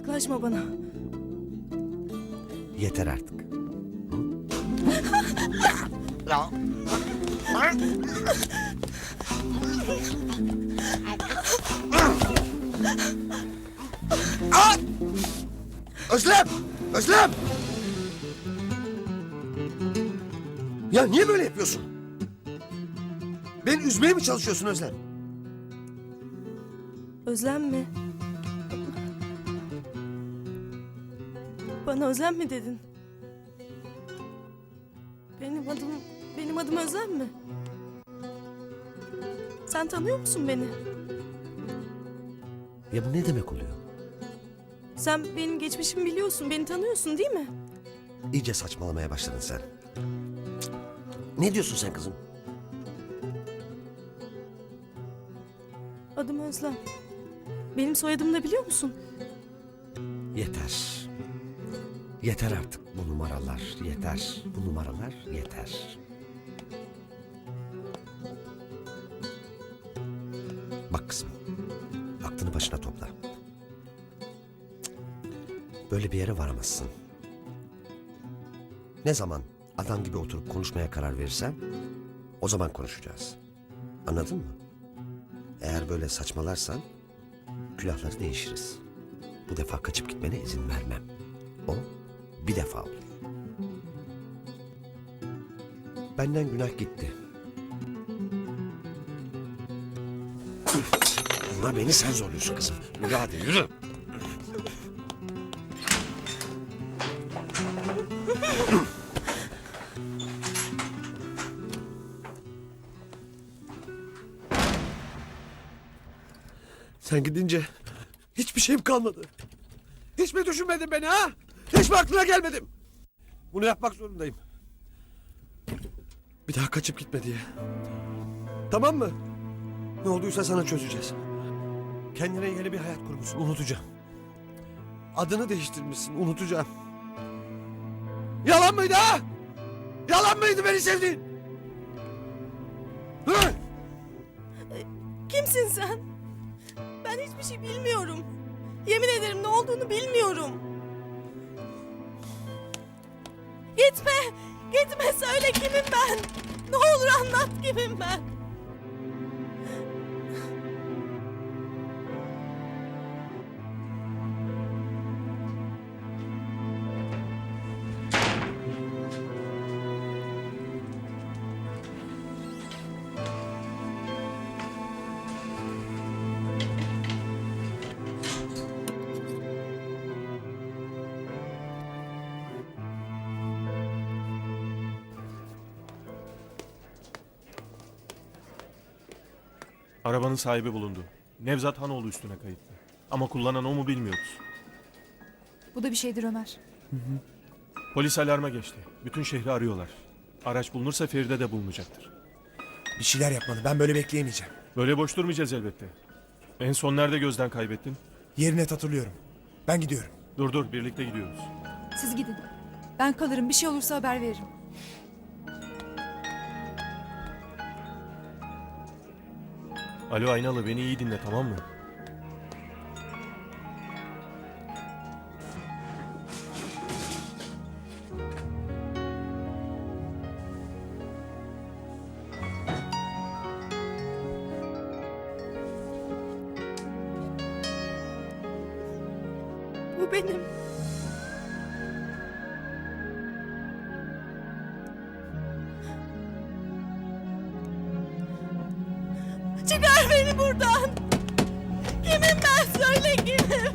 Yaklaşma bana. Yeter artık. Aa! Özlem! Özlem! Ya niye böyle yapıyorsun? Beni üzmeye mi çalışıyorsun Özlem? Özlem mi? Bana Özlem mi dedin? Benim adım, benim adım Özlem mi? Sen tanıyor musun beni? Ya bu ne demek oluyor? Sen benim geçmişimi biliyorsun, beni tanıyorsun değil mi? İyice saçmalamaya başladın sen. Cık. Ne diyorsun sen kızım? Adım Özlem. Benim soyadımı da biliyor musun? Yeter. Yeter artık bu numaralar. Yeter. Bu numaralar yeter. Bak kızım. Aklını başına topla. Böyle bir yere varamazsın. Ne zaman adam gibi oturup konuşmaya karar verirsen o zaman konuşacağız. Anladın mı? Eğer böyle saçmalarsan külahları değişiriz. Bu defa kaçıp gitmene izin vermem. O bir defa olur. Benden günah gitti. Buna beni sen zorluyorsun kızım. Yürü hadi yürü. Sen gidince hiçbir şeyim kalmadı. Hiç mi düşünmedin beni ha? Hiç mi aklına gelmedim? Bunu yapmak zorundayım. Bir daha kaçıp gitme diye. Tamam mı? Ne olduysa sana çözeceğiz. Kendine yeni bir hayat kurmuşsun, unutacağım. Adını değiştirmişsin, unutacağım. Yalan mıydı ha? Yalan mıydı beni sevdiğin? Hı? Kimsin sen? Ben hiçbir şey bilmiyorum. Yemin ederim ne olduğunu bilmiyorum. Gitme! Gitme söyle kimim ben? Ne olur anlat kimim ben? Arabanın sahibi bulundu. Nevzat Hanoğlu üstüne kayıtlı. Ama kullanan o mu bilmiyoruz. Bu da bir şeydir Ömer. Polis alarma geçti. Bütün şehri arıyorlar. Araç bulunursa Feride de bulunacaktır. Bir şeyler yapmalı. Ben böyle bekleyemeyeceğim. Böyle boş durmayacağız elbette. En son nerede gözden kaybettin? Yeri net hatırlıyorum. Ben gidiyorum. Dur dur birlikte gidiyoruz. Siz gidin. Ben kalırım. Bir şey olursa haber veririm. Alo Aynalı beni iyi dinle tamam mı? Bu benim. Çıkar beni buradan. Kimim ben söyle kimim?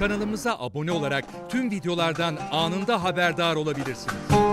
Kanalımıza abone olarak tüm videolardan anında haberdar olabilirsiniz.